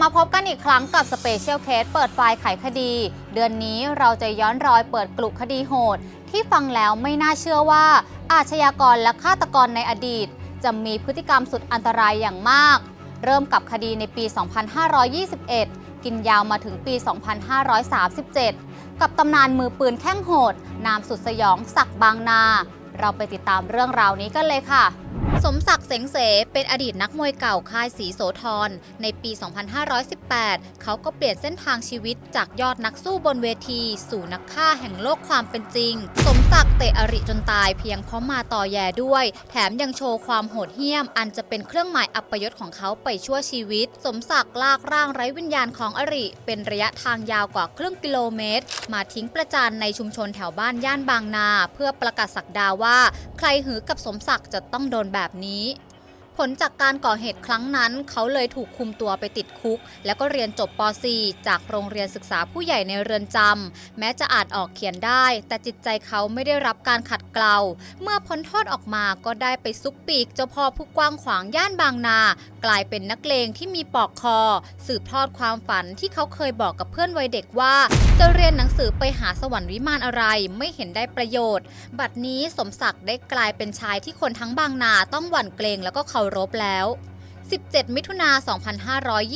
มาพบกันอีกครั้งกับสเปเชียลเคสเปิดไฟล์ไขคดี เดือนนี้เราจะย้อนรอยเปิดกลุ่มคดีโหด ที่ฟังแล้วไม่น่าเชื่อว่า อาชญากรและฆาตกรในอดีต จะมีพฤติกรรมสุดอันตรายอย่างมาก เริ่มกับคดีในปี 2521 กินยาวมาถึงปี 2537 กับตำนานมือปืนแข้งโหด นามสุดสยองศักบางนา เราไปติดตามเรื่องราวนี้กันเลยค่ะ สมศักดิ์เสงเสเป็นอดีตนักมวยเก่าค่ายสีโสธรในปี 2518 เขาก็เปลี่ยนเส้นทางชีวิตจากยอดนักสู้บนเวที สู่นักฆ่าแห่งโลกความเป็นจริง สมศักดิ์เตะอริจนตายเพียงเพราะมาต่อแย่ด้วย แถมยังโชว์ความโหดเหี้ยม อันจะเป็นเครื่องหมายอัปยศของเขาไปชั่วชีวิต สมศักดิ์ลากร่างไร้วิญญาณของอริ เป็นระยะทางยาวกว่าครึ่งกิโลเมตร มาทิ้งประจานในชุมชนแถวบ้านย่านบางนา เพื่อประกาศสักดาว่า ใครหือกับสมศักดิ์จะต้องโดนแบบแบบนี้ ลจากการก่อเหตุครั้งนั้น เขาเลยถูกคุมตัวไปติดคุก แล้วก็เรียนจบป .4 จากโรงเรียนศึกษาผู้ใหญ่ในเรือนจำแม้จะอานออกเขียนได้ แต่จิตใจเขาไม่ได้รับการขัดเกลา เมื่อพ้นโทษออกมาก็ได้ไปซุกปีกเจ้าพ่อผู้กว้างขวางย่านบางนา กลายเป็นนักเลงที่มีปอกคอ สืบทอดความฝันที่เขาเคยบอกกับเพื่อนวัยเด็กว่า จะเรียนหนังสือไปหาสวรรค์วิมานอะไรไม่เห็นได้ประโยชน์ บัดนี้สมศักดิ์ได้กลายเป็นชายที่คนทั้งบางนาต้องหวั่นเกรงแล้วก็เคารพแล้ว 17 มิถุนา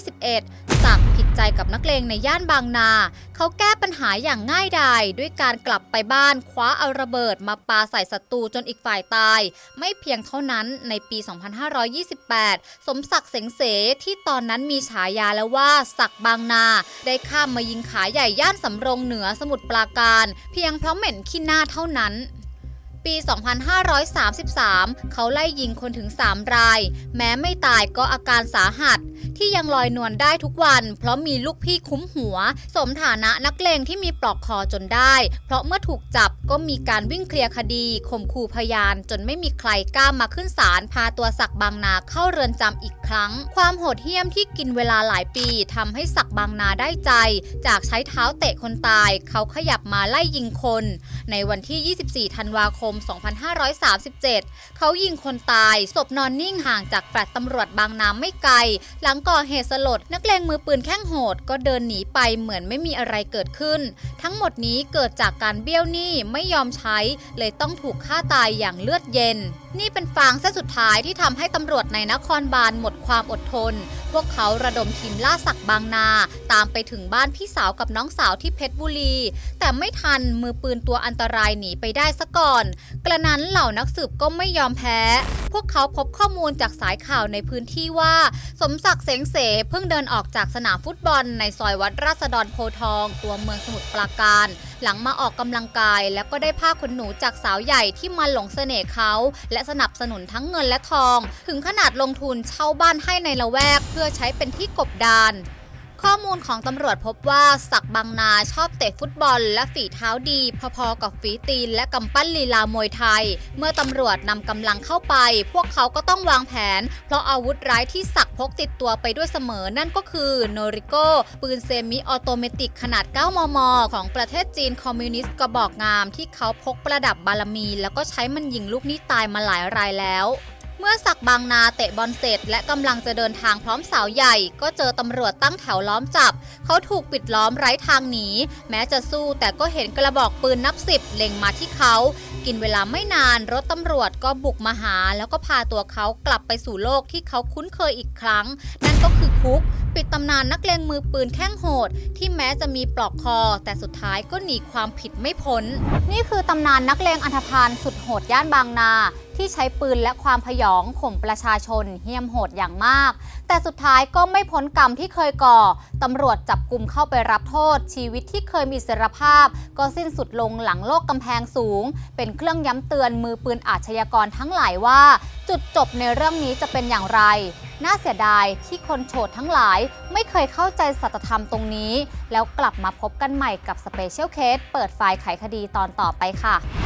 2521 ศักผิดใจกับนักเลงในย่านบางนา เขาแก้ปัญหาอย่างง่ายดายด้วยการกลับไปบ้านคว้าเอาระเบิดมาปาใส่ศัตรูจนอีกฝ่ายตาย ไม่เพียงเท่านั้นในปี 2528 สมศักดิ์เสงเสที่ตอนนั้นมีฉายาแล้วว่าศักบางนา ได้ข้ามมายิงขาใหญ่ย่านสำโรงเหนือสมุทรปราการ เพียงเพราะเหม็นขี้หน้าเท่านั้น ปี 2533 เขาไล่ยิงคนถึง 3 ราย แม้ไม่ตายก็อาการสาหัส ที่ยังลอยนวลได้ทุกวัน เพราะมีลูกพี่คุ้มหัว สมฐานะนักเลงที่มีปลอกคอจนได้ เพราะเมื่อถูกจับก็มีการวิ่งเคลียร์คดีข่มขู่พยาน จนไม่มีใครกล้ามาขึ้นศาลพาตัวศักบางนาเข้าเรือนจำอีกครั้ง ความโหดเหี้ยมที่กินเวลาหลายปีทำให้ศักดิ์บางนาได้ใจ จากใช้เท้าเตะคนตาย เขาขยับมาไล่ยิงคน ในวันที่ 24 ธันวาคม 2537 เขายิงคนตาย ศพนอนนิ่งห่างจากแฟลตตำรวจบางนาไม่ไกล หลังก่อเหตุสลด นักเลงมือปืนแข้งโหด ก็เดินหนีไปเหมือนไม่มีอะไรเกิดขึ้น ทั้งหมดนี้เกิดจากการเบี้ยวหนี้ไม่ยอมใช้ เลยต้องถูกฆ่าตายอย่างเลือดเย็น นี่เป็นฟางเส้นสุดท้ายที่ทำให้ตำรวจในนครบาลหมดความอดทน พวกเขาระดมทีมล่าสักบางนา ตามไปถึงบ้านพี่สาวกับน้องสาวที่เพชรบุรี แต่ไม่ทันมือปืนตัวอันตรายหนีไปได้ซะก่อน กระนั้นเหล่านักสืบก็ไม่ยอมแพ้ พวกเขาพบข้อมูลจากสายข่าวในพื้นที่ว่า สมศักดิ์เสงเสเพิ่งเดินออกจากสนามฟุตบอลในซอยวัดราษฎรโพทอง ตัวเมืองสมุทรปราการหลังมาออกกำลังกาย แล้วก็ได้ผ้าขนหนูจากสาวใหญ่ที่มาหลงเสน่ห์เขา และสนับสนุนทั้งเงินและทอง ถึงขนาดลงทุนเช่าบ้านให้ในละแวก เพื่อใช้เป็นที่กบดาน ข้อมูลของตำรวจพบว่าศักด์บางนาชอบเตะฟุตบอล และฝีเท้าดี พอๆกับฝีตีนและกำปั้นลีลามวยไทย เมื่อตำรวจนำกำลังเข้าไป พวกเขาก็ต้องวางแผน เพราะอาวุธร้ายที่ศักด์พกติดตัวไปด้วยเสมอนั่นก็คือโนริโก้ปืนเซมิออโตเมติกขนาด 9 มม ของประเทศจีนคอมมิวนิสต์กระบอกงามที่เขาพกประดับบารมี แล้วก็ใช้มันยิงลูกนี้ตายมาหลายรายแล้ว เมื่อศักบางนาเตะบอลเสร็จ และกำลังจะเดินทางพร้อมสาวใหญ่ ก็เจอตำรวจตั้งแถวล้อมจับ เขาถูกปิดล้อมไร้ทางหนี แม้จะสู้แต่ก็เห็นกระบอกปืนนับสิบเล็งมาที่เขา กินเวลาไม่นานรถตำรวจก็บุกมาหา แล้วก็พาตัวเขากลับไปสู่โลกที่เขาคุ้นเคยอีกครั้ง นั่นก็คือคุก ปิดตำนานนักเลงมือปืนแข้งโหด ที่แม้จะมีปลอกคอ แต่สุดท้ายก็หนีความผิดไม่พ้น นี่คือตำนานนักเลงอันธพาลสุดโหดย่านบางนา ที่ใช้ปืนและความพยองข่มประชาชนเหี้ยมโหดอย่างมาก แต่สุดท้ายก็ไม่พ้นกรรมที่เคยก่อตำรวจจับกลุ่มเข้าไปรับโทษ ชีวิตที่เคยมีอิสรภาพ ก็สิ้นสุดลงหลังโลกกำแพงสูง เป็นเครื่องย้ำเตือนมือปืนอาชญากรทั้งหลายว่า จุดจบในเรื่องนี้จะเป็นอย่างไรน่าเสียดายที่คนโฉดทั้งหลายไม่เคยเข้าใจสัจธรรมตรงนี้ แล้วกลับมาพบกันใหม่กับสเปเชียลเคสเปิดไฟล์ไขคดีตอนต่อไปค่ะ